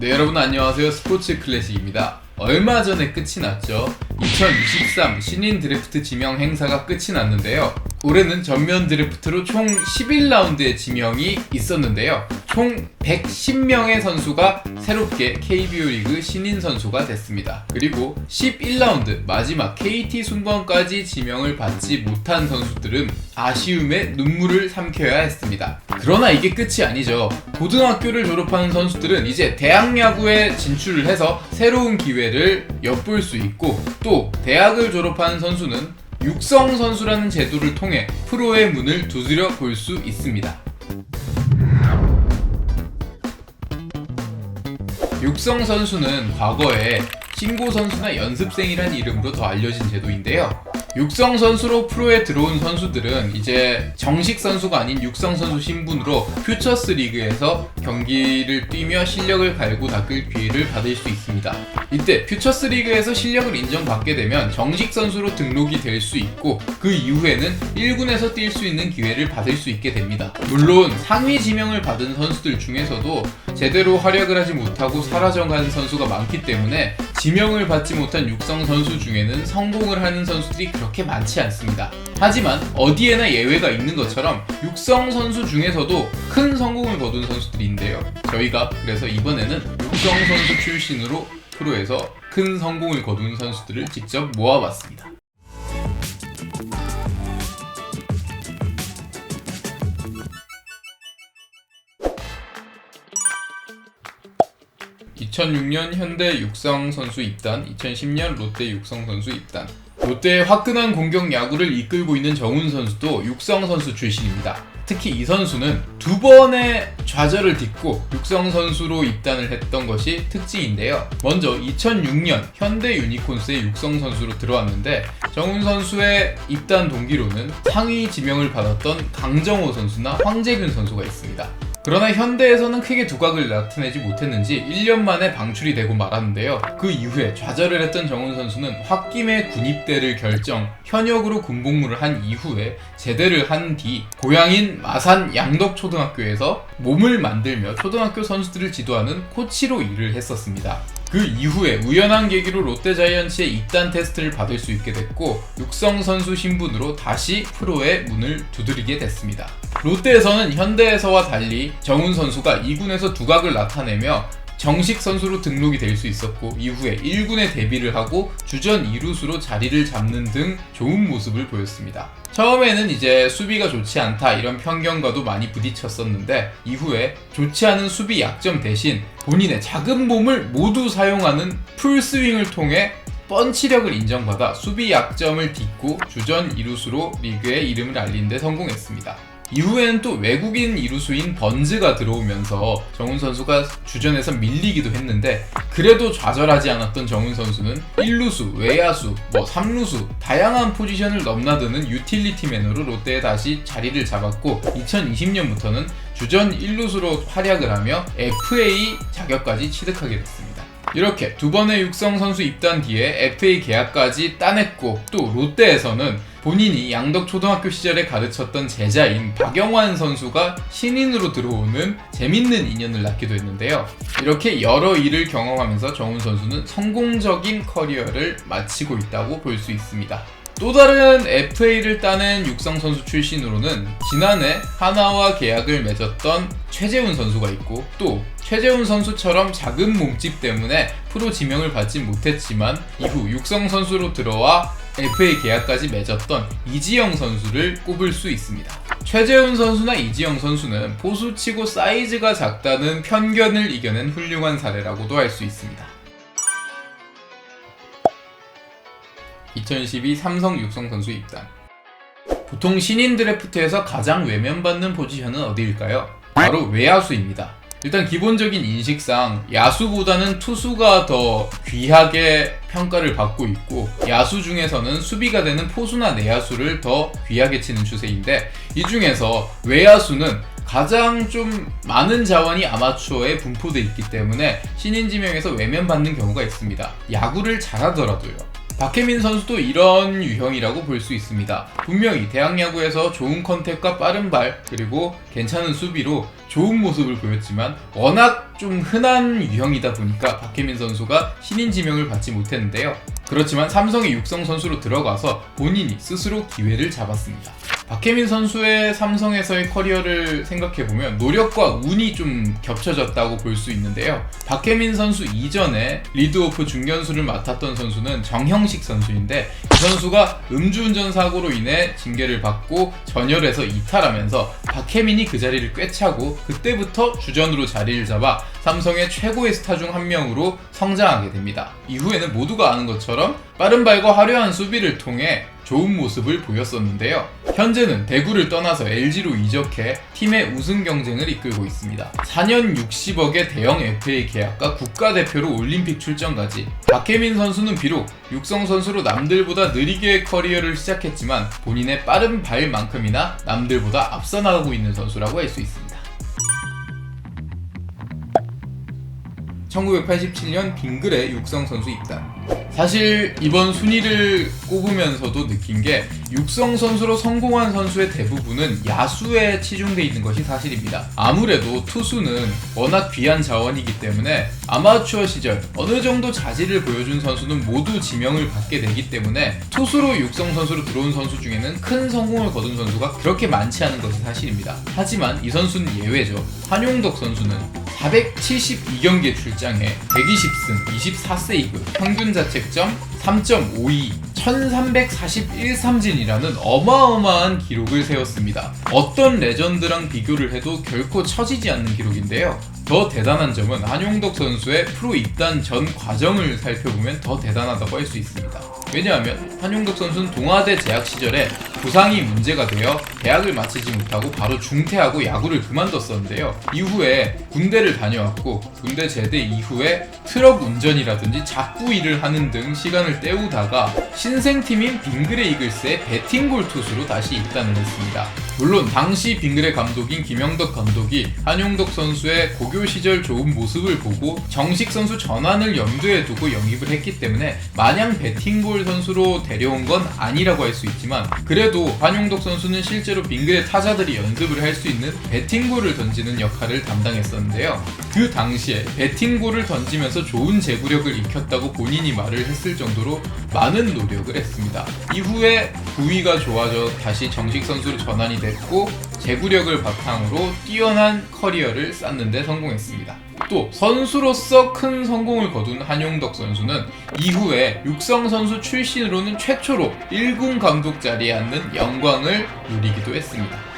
네 여러분 안녕하세요. 스포츠 클래식입니다. 얼마 전에 끝이 났죠? 2023 신인 드래프트 지명 행사가 끝이 났는데요 올해는 전면 드래프트로 총 11라운드의 지명이 있었는데요. 총 110명의 선수가 새롭게 KBO 리그 신인 선수가 됐습니다. 그리고 11라운드 마지막 KT 순번까지 지명을 받지 못한 선수들은 아쉬움에 눈물을 삼켜야 했습니다. 그러나 이게 끝이 아니죠. 고등학교를 졸업하는 선수들은 이제 대학 야구에 진출을 해서 새로운 기회를 엿볼 수 있고 또 대학을 졸업하는 선수는 육성 선수라는 제도를 통해 프로의 문을 두드려 볼 수 있습니다. 육성 선수는 과거에 신고 선수나 연습생이란 이름으로 더 알려진 제도인데요. 육성 선수로 프로에 들어온 선수들은 이제 정식 선수가 아닌 육성 선수 신분으로 퓨처스 리그에서 경기를 뛰며 실력을 갈고 닦을 기회를 받을 수 있습니다. 이때 퓨처스 리그에서 실력을 인정받게 되면 정식 선수로 등록이 될 수 있고 그 이후에는 1군에서 뛸 수 있는 기회를 받을 수 있게 됩니다. 물론 상위 지명을 받은 선수들 중에서도 제대로 활약을 하지 못하고 사라져가는 선수가 많기 때문에 지명을 받지 못한 육성 선수 중에는 성공을 하는 선수들이 그렇게 많지 않습니다. 하지만 어디에나 예외가 있는 것처럼 육성 선수 중에서도 큰 성공을 거둔 선수들이 있는데요. 저희가 그래서 이번에는 육성 선수 출신으로 프로에서 큰 성공을 거둔 선수들을 직접 모아봤습니다. 2006년 현대 육성 선수 입단, 2010년 롯데 육성 선수 입단. 롯데의 화끈한 공격 야구를 이끌고 있는 정훈 선수도 육성 선수 출신입니다. 특히 이 선수는 두 번의 좌절을 딛고 육성 선수로 입단을 했던 것이 특징인데요. 먼저 2006년 현대 유니콘스의 육성 선수로 들어왔는데 정훈 선수의 입단 동기로는 상위 지명을 받았던 강정호 선수나 황재균 선수가 있습니다. 그러나 현대에서는 크게 두각을 나타내지 못했는지 1년 만에 방출이 되고 말았는데요. 그 이후에 좌절을 했던 정훈 선수는 홧김에 군입대를 결정, 현역으로 군복무를 한 이후에 제대를 한 뒤 고향인 마산 양덕초등학교에서 몸을 만들며 초등학교 선수들을 지도하는 코치로 일을 했었습니다. 그 이후에 우연한 계기로 롯데 자이언츠의 입단 테스트를 받을 수 있게 됐고 육성 선수 신분으로 다시 프로의 문을 두드리게 됐습니다. 롯데에서는 현대에서와 달리 정훈 선수가 2군에서 두각을 나타내며 정식 선수로 등록이 될 수 있었고 이후에 1군에 데뷔를 하고 주전 2루수로 자리를 잡는 등 좋은 모습을 보였습니다. 처음에는 이제 수비가 좋지 않다 이런 편견과도 많이 부딪혔었는데 이후에 좋지 않은 수비 약점 대신 본인의 작은 몸을 모두 사용하는 풀스윙을 통해 펀치력을 인정받아 수비 약점을 딛고 주전 2루수로 리그의 이름을 알린 데 성공했습니다. 이후에는 또 외국인 이루수인 번즈가 들어오면서 정훈 선수가 주전에서 밀리기도 했는데 그래도 좌절하지 않았던 정훈 선수는 1루수, 외야수, 뭐 3루수 다양한 포지션을 넘나드는 유틸리티 매너로 롯데에 다시 자리를 잡았고 2020년부터는 주전 1루수로 활약을 하며 FA 자격까지 취득하게 됐습니다. 이렇게 두 번의 육성 선수 입단 뒤에 FA 계약까지 따냈고 또 롯데에서는 본인이 양덕초등학교 시절에 가르쳤던 제자인 박영환 선수가 신인으로 들어오는 재밌는 인연을 낳기도 했는데요. 이렇게 여러 일을 경험하면서 정훈 선수는 성공적인 커리어를 마치고 있다고 볼 수 있습니다. 또 다른 FA를 따낸 육성 선수 출신으로는 지난해 하나와 계약을 맺었던 최재훈 선수가 있고 또 최재훈 선수처럼 작은 몸집 때문에 프로 지명을 받지 못했지만 이후 육성 선수로 들어와 FA 계약까지 맺었던 이지영 선수를 꼽을 수 있습니다. 최재훈 선수나 이지영 선수는 포수치고 사이즈가 작다는 편견을 이겨낸 훌륭한 사례라고도 할 수 있습니다. 2012 삼성 육성 선수 입단. 보통 신인 드래프트에서 가장 외면받는 포지션은 어디일까요? 바로 외야수입니다. 일단 기본적인 인식상 야수보다는 투수가 더 귀하게 평가를 받고 있고 야수 중에서는 수비가 되는 포수나 내야수를 더 귀하게 치는 추세인데 이 중에서 외야수는 가장 좀 많은 자원이 아마추어에 분포돼 있기 때문에 신인 지명에서 외면받는 경우가 있습니다. 야구를 잘하더라도요. 박혜민 선수도 이런 유형이라고 볼 수 있습니다. 분명히 대학 야구에서 좋은 컨택과 빠른 발 그리고 괜찮은 수비로 좋은 모습을 보였지만 워낙 좀 흔한 유형이다 보니까 박혜민 선수가 신인 지명을 받지 못했는데요. 그렇지만 삼성의 육성 선수로 들어가서 본인이 스스로 기회를 잡았습니다. 박혜민 선수의 삼성에서의 커리어를 생각해보면 노력과 운이 좀 겹쳐졌다고 볼 수 있는데요. 박혜민 선수 이전에 리드오프 중견수를 맡았던 선수는 정형식 선수인데 이 선수가 음주운전 사고로 인해 징계를 받고 전열에서 이탈하면서 박혜민이 그 자리를 꿰차고 그때부터 주전으로 자리를 잡아 삼성의 최고의 스타 중 한 명으로 성장하게 됩니다. 이후에는 모두가 아는 것처럼 빠른 발과 화려한 수비를 통해 좋은 모습을 보였었는데요. 현재는 대구를 떠나서 LG로 이적해 팀의 우승 경쟁을 이끌고 있습니다. 4년 60억의 대형 FA 계약과 국가대표로 올림픽 출전까지. 박혜민 선수는 비록 육성 선수로 남들보다 느리게 커리어를 시작했지만 본인의 빠른 발만큼이나 남들보다 앞서 나가고 있는 선수라고 할 수 있습니다. 1987년 빙글의 육성 선수 입단. 사실 이번 순위를 꼽으면서도 느낀 게 육성 선수로 성공한 선수의 대부분은 야수에 치중돼 있는 것이 사실입니다. 아무래도 투수는 워낙 귀한 자원이기 때문에 아마추어 시절 어느 정도 자질을 보여준 선수는 모두 지명을 받게 되기 때문에 투수로 육성 선수로 들어온 선수 중에는 큰 성공을 거둔 선수가 그렇게 많지 않은 것이 사실입니다. 하지만 이 선수는 예외죠. 한용덕 선수는 472경기에 출장해 120승 24세이브 평균 자책점 3.52 1341 삼진이라는 어마어마한 기록을 세웠습니다. 어떤 레전드랑 비교를 해도 결코 처지지 않는 기록인데요. 더 대단한 점은 한용덕 선수의 프로 입단 전 과정을 살펴보면 더 대단하다고 할 수 있습니다. 왜냐하면 한용덕 선수는 동아대 재학 시절에 부상이 문제가 되어 대학을 마치지 못하고 바로 중퇴하고 야구를 그만뒀었는데요. 이후에 군대를 다녀왔고 군대 제대 이후에 트럭 운전이라든지 작부 일을 하는 등 시간을 때우다가 신생팀인 빙그레 이글스의 배팅볼 투수로 다시 입단을 했습니다. 물론 당시 빙그레 감독인 김영덕 감독이 한용덕 선수의 고교 시절 좋은 모습을 보고 정식 선수 전환을 염두에 두고 영입을 했기 때문에 마냥 배팅볼 선수로 데려온 건 아니라고 할 수 있지만 그래도 한용덕 선수는 실제로 빙그레 타자들이 연습을 할 수 있는 배팅볼을 던지는 역할을 담당했었는데요. 그 당시에 배팅볼을 던지면서 좋은 제구력을 익혔다고 본인이 말을 했을 정도 로 많은 노력을 했습니다. 이후에 부위가 좋아져 다시 정식 선수로 전환이 됐고 제구력을 바탕으로 뛰어난 커리어를 쌓는데 성공했습니다. 또 선수로서 큰 성공을 거둔 한용덕 선수는 이후에 육성 선수 출신으로는 최초로 1군 감독 자리에 앉는 영광을 누리기도 했습니다.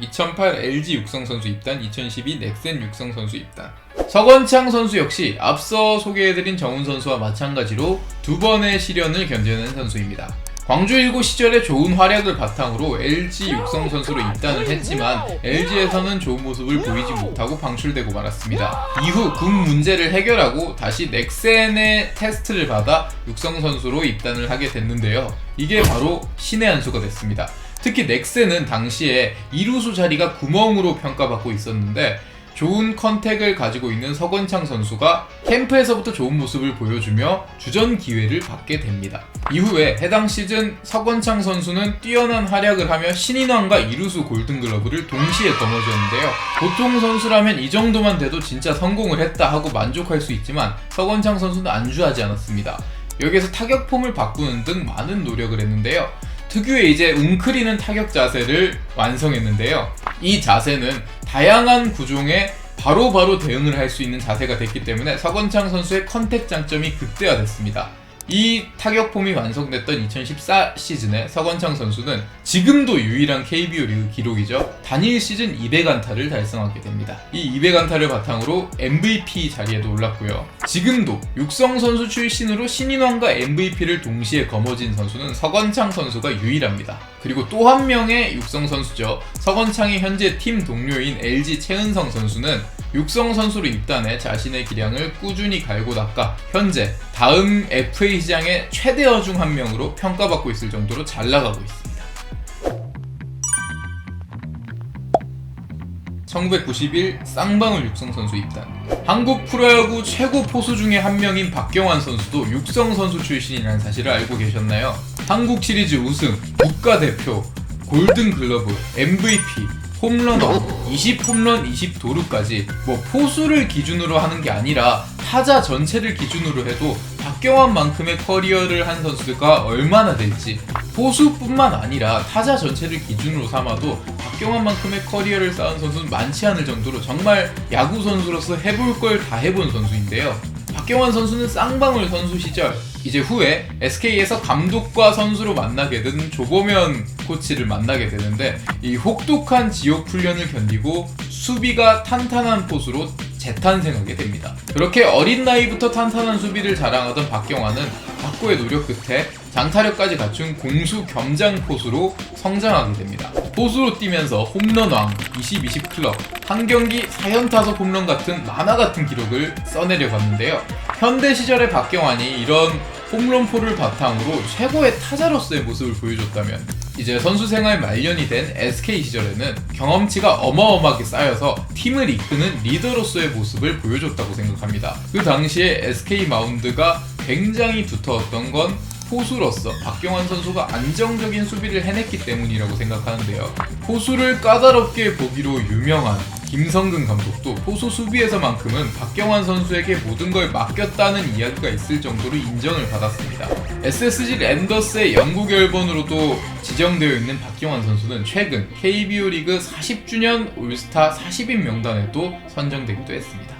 2008 LG 육성 선수 입단, 2012 넥센 육성 선수 입단. 서건창 선수 역시 앞서 소개해드린 정훈 선수와 마찬가지로 두 번의 시련을 견뎌낸 선수입니다. 광주 1구 시절에 좋은 활약을 바탕으로 LG 육성 선수로 입단을 했지만 LG에서는 좋은 모습을 보이지 못하고 방출되고 말았습니다. 이후 군 문제를 해결하고 다시 넥센의 테스트를 받아 육성 선수로 입단을 하게 됐는데요. 이게 바로 신의 한 수가 됐습니다. 특히 넥센은 당시에 이루수 자리가 구멍으로 평가받고 있었는데 좋은 컨택을 가지고 있는 서건창 선수가 캠프에서부터 좋은 모습을 보여주며 주전 기회를 받게 됩니다. 이후에 해당 시즌 서건창 선수는 뛰어난 활약을 하며 신인왕과 이루수 골든글러브를 동시에 거머쥐었는데요. 보통 선수라면 이 정도만 돼도 진짜 성공을 했다 하고 만족할 수 있지만 서건창 선수는 안주하지 않았습니다. 여기에서 타격 폼을 바꾸는 등 많은 노력을 했는데요. 특유의 이제 웅크리는 타격 자세를 완성했는데요. 이 자세는 다양한 구종에 바로바로 바로 대응을 할 수 있는 자세가 됐기 때문에 서건창 선수의 컨택 장점이 극대화됐습니다. 이 타격 폼이 완성됐던 2014 시즌에 서건창 선수는 지금도 유일한 KBO 리그 기록이죠. 단일 시즌 200 안타를 달성하게 됩니다. 이 200 안타를 바탕으로 MVP 자리에도 올랐고요. 지금도 육성 선수 출신으로 신인왕과 MVP를 동시에 거머쥔 선수는 서건창 선수가 유일합니다. 그리고 또 한 명의 육성 선수죠. 서건창의 현재 팀 동료인 LG 최은성 선수는 육성 선수로 입단해 자신의 기량을 꾸준히 갈고 닦아 현재 다음 FA 시장의 최대 어 중 한 명으로 평가받고 있을 정도로 잘 나가고 있습니다. 1991 쌍방울 육성 선수 입단. 한국 프로야구 최고 포수 중에 한 명인 박경환 선수도 육성 선수 출신이라는 사실을 알고 계셨나요? 한국 시리즈 우승, 국가대표, 골든 글러브, MVP, 홈런왕, 20 홈런 20 도루까지 뭐 포수를 기준으로 하는 게 아니라 타자 전체를 기준으로 해도 박경환만큼의 커리어를 한 선수가 얼마나 될지 포수뿐만 아니라 타자 전체를 기준으로 삼아도 박경환만큼의 커리어를 쌓은 선수는 많지 않을 정도로 정말 야구 선수로서 해볼 걸 다 해본 선수인데요. 박경환 선수는 쌍방울 선수 시절 이제 후에 SK에서 감독과 선수로 만나게 된 조보면 코치를 만나게 되는데 이 혹독한 지옥 훈련을 견디고 수비가 탄탄한 포수로 재탄생하게 됩니다. 그렇게 어린 나이부터 탄탄한 수비를 자랑하던 박경환은 박고의 노력 끝에 장타력까지 갖춘 공수 겸장 포수로 성장하게 됩니다. 포수로 뛰면서 홈런왕, 20-20 클럽, 한 경기 4연타석 홈런 같은 만화 같은 기록을 써내려 갔는데요. 현대 시절의 박경환이 이런 홈런포를 바탕으로 최고의 타자로서의 모습을 보여줬다면 이제 선수 생활 말년이 된 SK 시절에는 경험치가 어마어마하게 쌓여서 팀을 이끄는 리더로서의 모습을 보여줬다고 생각합니다. 그 당시에 SK 마운드가 굉장히 두터웠던 건 포수로서 박경환 선수가 안정적인 수비를 해냈기 때문이라고 생각하는데요. 포수를 까다롭게 보기로 유명한 김성근 감독도 포수 수비에서만큼은 박경환 선수에게 모든 걸 맡겼다는 이야기가 있을 정도로 인정을 받았습니다. SSG 랜더스의 영국 열번으로도 지정되어 있는 박경환 선수는 최근 KBO 리그 40주년 올스타 40인 명단에도 선정되기도 했습니다.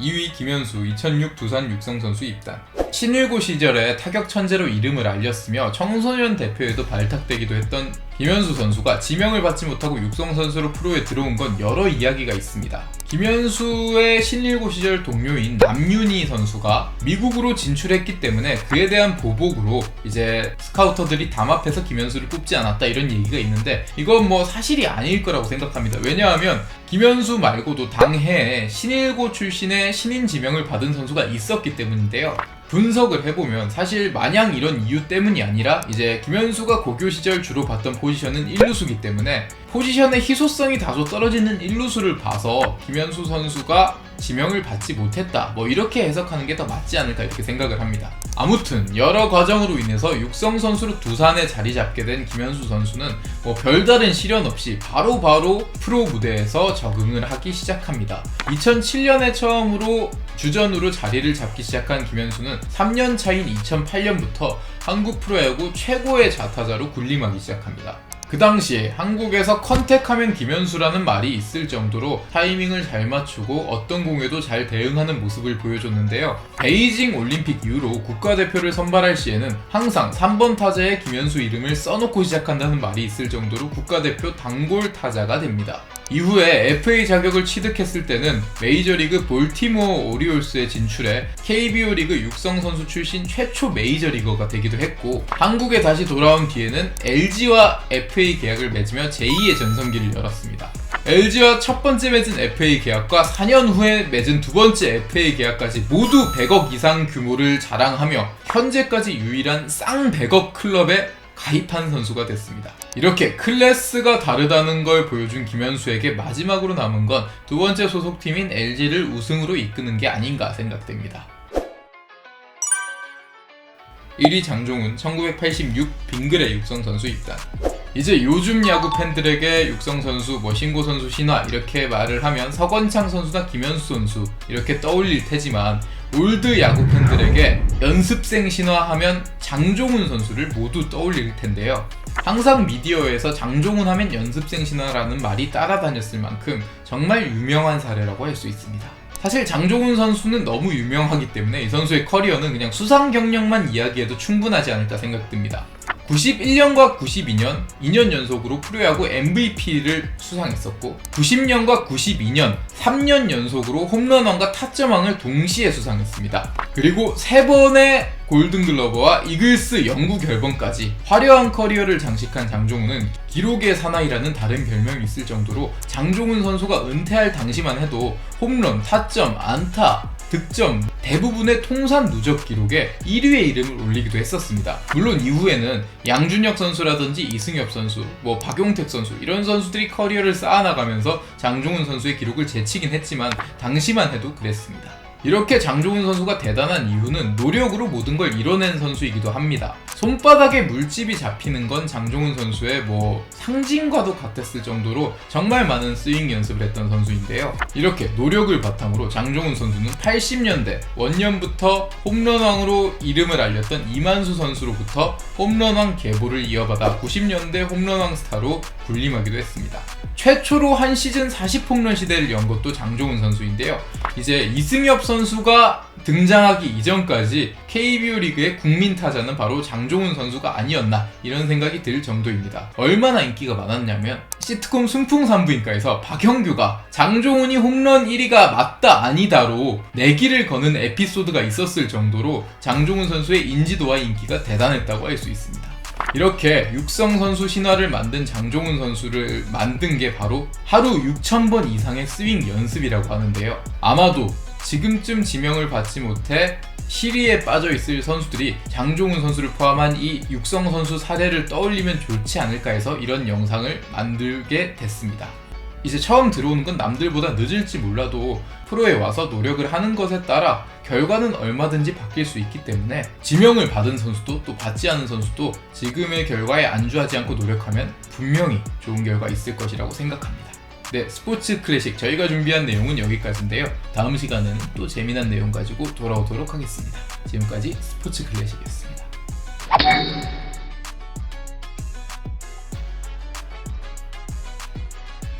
2위 김현수 2006 두산 육성 선수 입단 신일고 시절에 타격 천재로 이름을 알렸으며 청소년 대표에도 발탁되기도 했던 김현수 선수가 지명을 받지 못하고 육성 선수로 프로에 들어온 건 여러 이야기가 있습니다. 김현수의 신일고 시절 동료인 남윤희 선수가 미국으로 진출했기 때문에 그에 대한 보복으로 이제 스카우터들이 담합해서 김현수를 뽑지 않았다 이런 얘기가 있는데 이건 뭐 사실이 아닐 거라고 생각합니다. 왜냐하면 김현수 말고도 당해에 신일고 출신의 신인 지명을 받은 선수가 있었기 때문인데요. 분석을 해보면 사실 마냥 이런 이유 때문이 아니라 이제 김현수가 고교 시절 주로 봤던 포지션은 일루수기 때문에 포지션의 희소성이 다소 떨어지는 일루수를 봐서 김현수 선수가 지명을 받지 못했다. 뭐 이렇게 해석하는 게 더 맞지 않을까 이렇게 생각을 합니다. 아무튼 여러 과정으로 인해서 육성 선수로 두산에 자리 잡게 된 김현수 선수는 뭐 별다른 시련 없이 바로바로 프로 무대에서 적응을 하기 시작합니다. 2007년에 처음으로 주전으로 자리를 잡기 시작한 김현수는 3년 차인 2008년부터 한국 프로야구 최고의 좌타자로 군림하기 시작합니다. 그 당시에 한국에서 컨택하면 김현수라는 말이 있을 정도로 타이밍을 잘 맞추고 어떤 공에도 잘 대응하는 모습을 보여줬는데요. 베이징 올림픽 이후로 국가대표를 선발할 시에는 항상 3번 타자에 김현수 이름을 써놓고 시작한다는 말이 있을 정도로 국가대표 단골 타자가 됩니다. 이후에 FA 자격을 취득했을 때는 메이저리그 볼티모어 오리올스에 진출해 KBO 리그 육성 선수 출신 최초 메이저리거가 되기도 했고 한국에 다시 돌아온 뒤에는 LG와 FA 계약을 맺으며 제2의 전성기를 열었습니다. LG와 첫 번째 맺은 FA 계약과 4년 후에 맺은 두 번째 FA 계약까지 모두 100억 이상 규모를 자랑하며 현재까지 유일한 쌍 100억 클럽에 가입한 선수가 됐습니다. 이렇게 클래스가 다르다는 걸 보여준 김현수에게 마지막으로 남은 건 두 번째 소속팀인 LG를 우승으로 이끄는 게 아닌가 생각됩니다. 1위 장종훈 1986 빙글의 육성 선수 입단. 이제 요즘 야구 팬들에게 육성 선수, 뭐 신고 선수 신화 이렇게 말을 하면 서건창 선수나 김현수 선수 이렇게 떠올릴 테지만 올드 야구 팬들에게 연습생 신화하면 장종훈 선수를 모두 떠올릴 텐데요. 항상 미디어에서 장종훈 하면 연습생 신화라는 말이 따라다녔을 만큼 정말 유명한 사례라고 할 수 있습니다. 사실 장종훈 선수는 너무 유명하기 때문에 이 선수의 커리어는 그냥 수상 경력만 이야기해도 충분하지 않을까 생각됩니다. 91년과 92년 2년 연속으로 프로야구 MVP를 수상했었고 90년과 92년 3년 연속으로 홈런왕과 타점왕을 동시에 수상했습니다. 그리고 3번의 골든글러버와 이글스 영구 결번까지 화려한 커리어를 장식한 장종훈은 기록의 사나이라는 다른 별명이 있을 정도로 장종훈 선수가 은퇴할 당시만 해도 홈런, 타점, 안타, 득점 대부분의 통산 누적 기록에 1위의 이름을 올리기도 했었습니다. 물론 이후에는 양준혁 선수라든지 이승엽 선수, 뭐 박용택 선수 이런 선수들이 커리어를 쌓아나가면서 장종훈 선수의 기록을 제치긴 했지만 당시만 해도 그랬습니다. 이렇게 장종훈 선수가 대단한 이유는 노력으로 모든 걸 이뤄낸 선수이기도 합니다. 손바닥에 물집이 잡히는 건 장종훈 선수의 뭐 상징과도 같았을 정도로 정말 많은 스윙 연습을 했던 선수인데요. 이렇게 노력을 바탕으로 장종훈 선수는 80년대 원년부터 홈런왕으로 이름을 알렸던 이만수 선수로부터 홈런왕 계보를 이어받아 90년대 홈런왕 스타로 군림하기도 했습니다. 최초로 한 시즌 40홈런 시대를 연 것도 장종훈 선수인데요. 이제 이승엽 선수가 등장하기 이전까지 KBO 리그의 국민 타자는 바로 장종훈 선수가 아니었나 이런 생각이 들 정도입니다. 얼마나 인기가 많았냐면 시트콤 순풍산부인과에서 박형규가 장종훈이 홈런 1위가 맞다 아니다로 내기를 거는 에피소드가 있었을 정도로 장종훈 선수의 인지도와 인기가 대단했다고 할 수 있습니다. 이렇게 육성 선수 신화를 만든 장종훈 선수를 만든 게 바로 하루 6,000번 이상의 스윙 연습이라고 하는데요. 아마도 지금쯤 지명을 받지 못해 시리에 빠져 있을 선수들이 장종훈 선수를 포함한 이 육성 선수 사례를 떠올리면 좋지 않을까 해서 이런 영상을 만들게 됐습니다. 이제 처음 들어오는 건 남들보다 늦을지 몰라도 프로에 와서 노력을 하는 것에 따라 결과는 얼마든지 바뀔 수 있기 때문에 지명을 받은 선수도 또 받지 않은 선수도 지금의 결과에 안주하지 않고 노력하면 분명히 좋은 결과 있을 것이라고 생각합니다. 네, 스포츠 클래식 저희가 준비한 내용은 여기까지인데요. 다음 시간에는 또 재미난 내용 가지고 돌아오도록 하겠습니다. 지금까지 스포츠 클래식이었습니다.